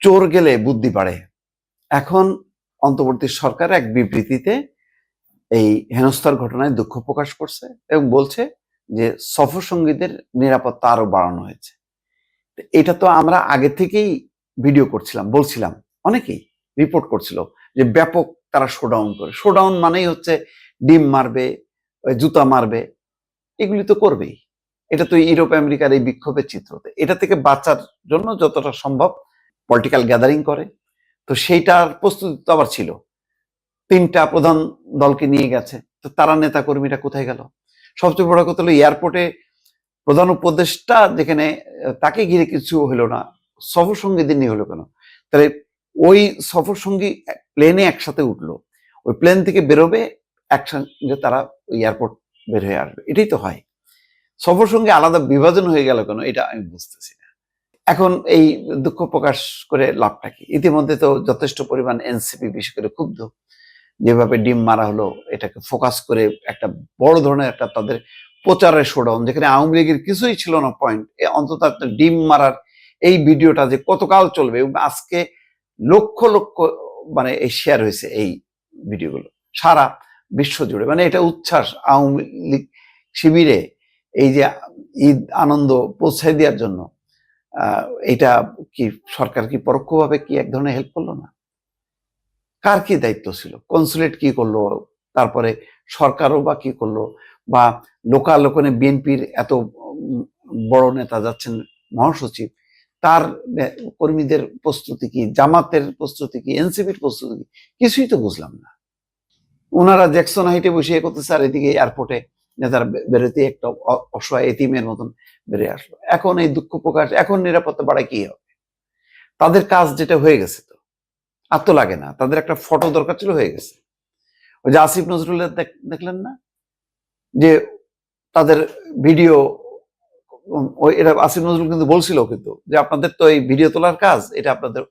চোর গেলে বুদ্ধি বাড়ে। এখন অন্তর্বর্তী সরকার এক বিবৃতিতে এই হেনস্থার ঘটনায় দুঃখ প্রকাশ করছে এবং বলছে যে সফর সঙ্গীদের নিরাপত্তা আরও বাড়ানো হয়েছে। এটা তো আমরা আগে থেকেই ভিডিও করছিলাম, বলছিলাম, অনেকেই রিপোর্ট করছিল যে ব্যাপক তারা শোডাউন করে। শোডাউন মানেই হচ্ছে ডিম মারবে জুতা মারবে, এগুলি তো করবেই। এটা তো ইউরোপ আমেরিকার এই বিক্ষোভের চিত্রতে এটা থেকে বাঁচার জন্য যতটা সম্ভব পলিটিক্যাল গ্যাদারিং করে। তো সেইটার প্রস্তুতি তো আবার ছিল। তিনটা প্রধান দলকে নিয়ে গেছে। তো তারা নেতা কর্মীরা কোথায় গেল? সবচেয়ে বড় কথা হলো এয়ারপোর্টে প্রধান উপদেষ্টা যেখানে, তাকে ঘিরে কিছু হলো না। সফর সঙ্গীদের নিয়ে হলো কেন? তাহলে ওই সফর সঙ্গী প্লেনে একসাথে উঠল। ওই প্লেন থেকে বেরোবে, একসঙ্গে তারা ওই এয়ারপোর্ট বের হয়ে আসবে। এটাই তো হয়। সফর সঙ্গে আলাদা বিভাজন হয়ে গেল কেন? এটা আমি বুঝতেছি। এখন এই দুঃখ প্রকাশ করে লাভটা কি? ইতিমধ্যে তো যথেষ্ট পরিমাণ এনসিপি, বিশেষ করে ক্ষুব্ধ। যেভাবে ডিম মারা হলো, এটাকে ফোকাস করে একটা বড় ধরনের একটা তাদের প্রচারের শোডাউন যেখানে আওয়ামী লীগের কিছুই ছিল না পয়েন্ট অন্তত একটা ডিম মারার এই ভিডিওটা যে কতকাল চলবে আজকে লক্ষ লক্ষ মানে এই শেয়ার হয়েছে এই ভিডিওগুলো। সারা বিশ্ব জুড়ে। মানে এটা উচ্ছ্বাস আওয়ামী লীগ শিবিরে, এই যে ঈদ আনন্দ পৌঁছায় দেওয়ার জন্য। এটা কি সরকার কি পরোক্ষভাবে কি এক ধরনের হেল্প করল না? কার কি দায়িত্ব ছিল? কনসুলেট কি করল? তারপরে সরকারও বা কি করল? বা লোকাল ওখানে বিএনপির এত বড় নেতা যাচ্ছেন মহাসচিব, তার কর্মীদের প্রস্তুতি কি? জামাতের প্রস্তুতি কি? এনসিপির প্রস্তুতি কিছুই তো বুঝলাম না। ওনারা জ্যাকসন হাইটে বসিয়ে করতেছে আর এদিকে এয়ারপোর্টে নেতারা বেরোতে একটা অসহায় এতিমের মতন বেরিয়ে আসলো। এখন এই দুঃখ প্রকাশ, এখন নিরাপত্তা বাড়ায় কি হবে? তাদের কাজ যেটা হয়ে গেছে তো, আর তো লাগে না। তাদের একটা ফটো দরকার ছিল, হয়ে গেছে। ওই যে আসিফ নজরুলের দেখ- দেখলেন না? যে তাদের ভিডিও ওই এটা আসিফ নজরুল কিন্তু বলছিল কিন্তু যে আপনাদের তো এই ভিডিও তোলার কাজ, এটা আপনাদের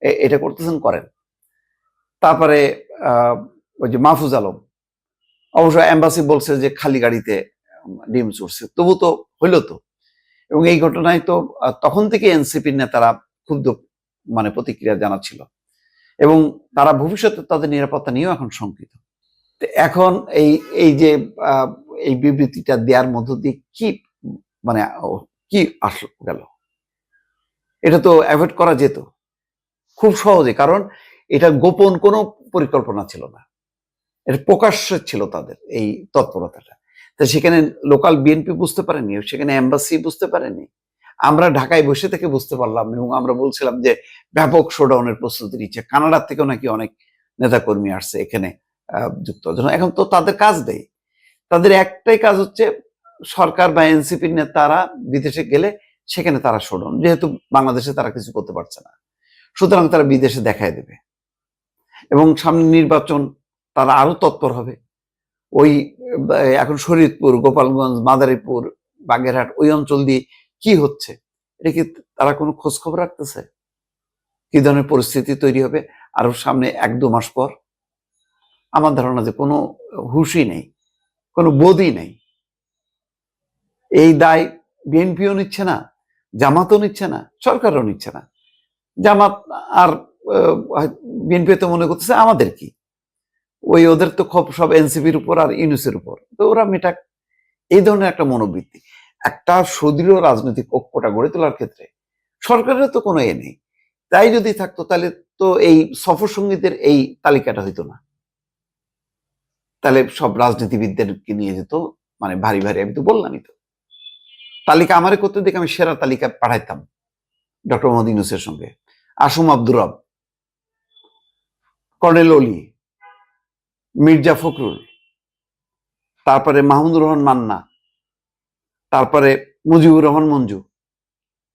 এটা করতেছেন, করেন। তারপরে ওই যে মাহফুজ আলম অবশ্য এম্বাসি বলছে যে খালি গাড়িতে ডিম চড়ছে। তবু তো হইল তো। এবং এই ঘটনায় তো তখন থেকে এনসিপির নেতারা ক্ষুব্ধ মানে প্রতিক্রিয়া জানাচ্ছিল। এবং তারা ভবিষ্যতে তাদের নিরাপত্তা নিয়েও এখন শঙ্কিত। এখন এই এই যে এই বিবৃতিটা দেওয়ার মধ্য দিয়ে কি মানে কি আসলো, গেল? এটা তো অ্যাভয়েড করা যেত। খুব সহজে, কারণ এটা গোপন কোনো পরিকল্পনা ছিল না। এটা প্রকাশ্য ছিল তাদের এই তৎপরতাটা। তো সেখানে লোকাল বিএনপি বুঝতে পারেনি, সেখানে এম্বাসি বুঝতে পারেনি। আমরা ঢাকায় বসে থেকে বুঝতে পারলাম এবং আমরা বলছিলাম যে ব্যাপক শোডাউনের প্রস্তুতি নিচ্ছে। কানাডার থেকেও নাকি অনেক নেতাকর্মী আসছে এখানে যুক্ত এখন তো তাদের কাজ দেয় তাদের একটাই কাজ হচ্ছে সরকার বা এনসিপির নেতারা বিদেশে গেলে সেখানে তারা শোডাউন। যেহেতু বাংলাদেশে তারা কিছু করতে পারছে না। সুতরাং তারা বিদেশে দেখায় দেবে। এবং সামনে নির্বাচন তারা আরও তৎপর হবে। ওই এখন শরীয়তপুর, গোপালগঞ্জ, মাদারীপুর, বাগেরহাট, ওই অঞ্চল দিয়ে কি হচ্ছে? এটা কি তারা কোনো খোঁজ খবর রাখতেছে? কি ধরনের পরিস্থিতি তৈরি হবে? আরও সামনে এক, দু মাস পর? আমার ধারণা যে কোনো হুশই নেই, কোনো বোধই নেই। এই দায় বিএনপিও নিচ্ছে না, জামাতও নিচ্ছে না, সরকারও নিচ্ছে না। জামাত আর বিএনপি তো মনে করতেছে আমাদের কি? ওই ওদের তো খব সব এনসিপির উপর আর ইউনুসের উপর। তো ওরা মেটাক। এই ধরনের একটা মনোবৃত্তি, একটা সুদৃঢ় রাজনৈতিক ঐক্যটা গড়ে তোলার ক্ষেত্রে সরকারের তো কোনো এ নেই। তাই যদি থাকতো, তাহলে তো এই সফর সঙ্গীদের এই তালিকাটা হইতো না। তাহলে সব রাজনীতিবিদদেরকে নিয়ে যেত মানে ভারী ভারী, আমি তো বললামই তো। তালিকা আমারে করতে দেখে আমি সেরা তালিকা পাঠাইতাম ডক্টর মোহাম্মদ ইউনুসের সঙ্গে। আসুম আব্দুর রব, কর্নেল অলি মির্জা ফখরুল, তারপরে মাহমুদুর রহমান মান্না, তারপরে মুজিবুর রহমান মঞ্জু,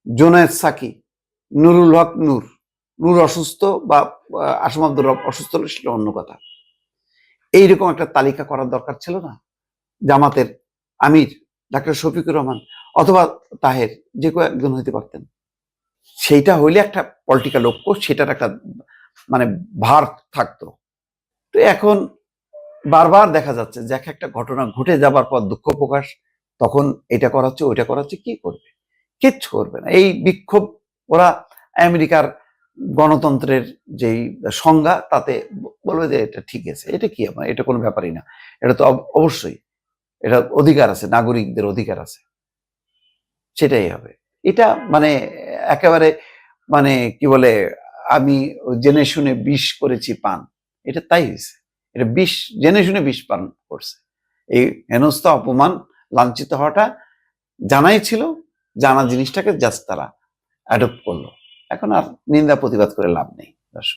জোনায়েদ সাকি, নুরুল হক নূর নূর অসুস্থ বা আসম আব্দুর অসুস্থ সেটা অন্য কথা। এইরকম একটা তালিকা করার দরকার ছিল না? জামাতের আমির ডাক্তার শফিকুর রহমান অথবা তাহের যে কেউ একজন হইতে পারতেন। সেইটা হইলে একটা পলিটিক্যাল লক্ষ্য সেটার একটা মানে ভার থাকতো। তো এখন বারবার দেখা যাচ্ছে যে এক একটা ঘটনা ঘটে যাবার পর দুঃখ প্রকাশ, তখন এটা করা হচ্ছে, ওইটা করা হচ্ছে, কি করবে? কিচ্ছু করবে না। এই বিক্ষোভ, ওরা আমেরিকার গণতন্ত্রের যেই সংজ্ঞা, তাতে বলবে যে এটা ঠিক আছে। এটা কি আমার এটা কোনো ব্যাপারই না। এটা তো অব- অবশ্যই এটা অধিকার আছে, নাগরিকদের অধিকার আছে। সেটাই হবে। এটা মানে একেবারে মানে কি বলে, আমি জেনে শুনে বিষ করেছি পান। এটা তাই হয়েছে এটা বিষ, জেনে শুনে বিষ পান করছে। এই হেনস্থা অপমান লাঞ্ছিত হওয়াটা জানাই ছিল, জানা জিনিসটাকে জাস্ট তারা অ্যাডপ্ট করল। এখন আর নিন্দা প্রতিবাদ করে লাভ নেই।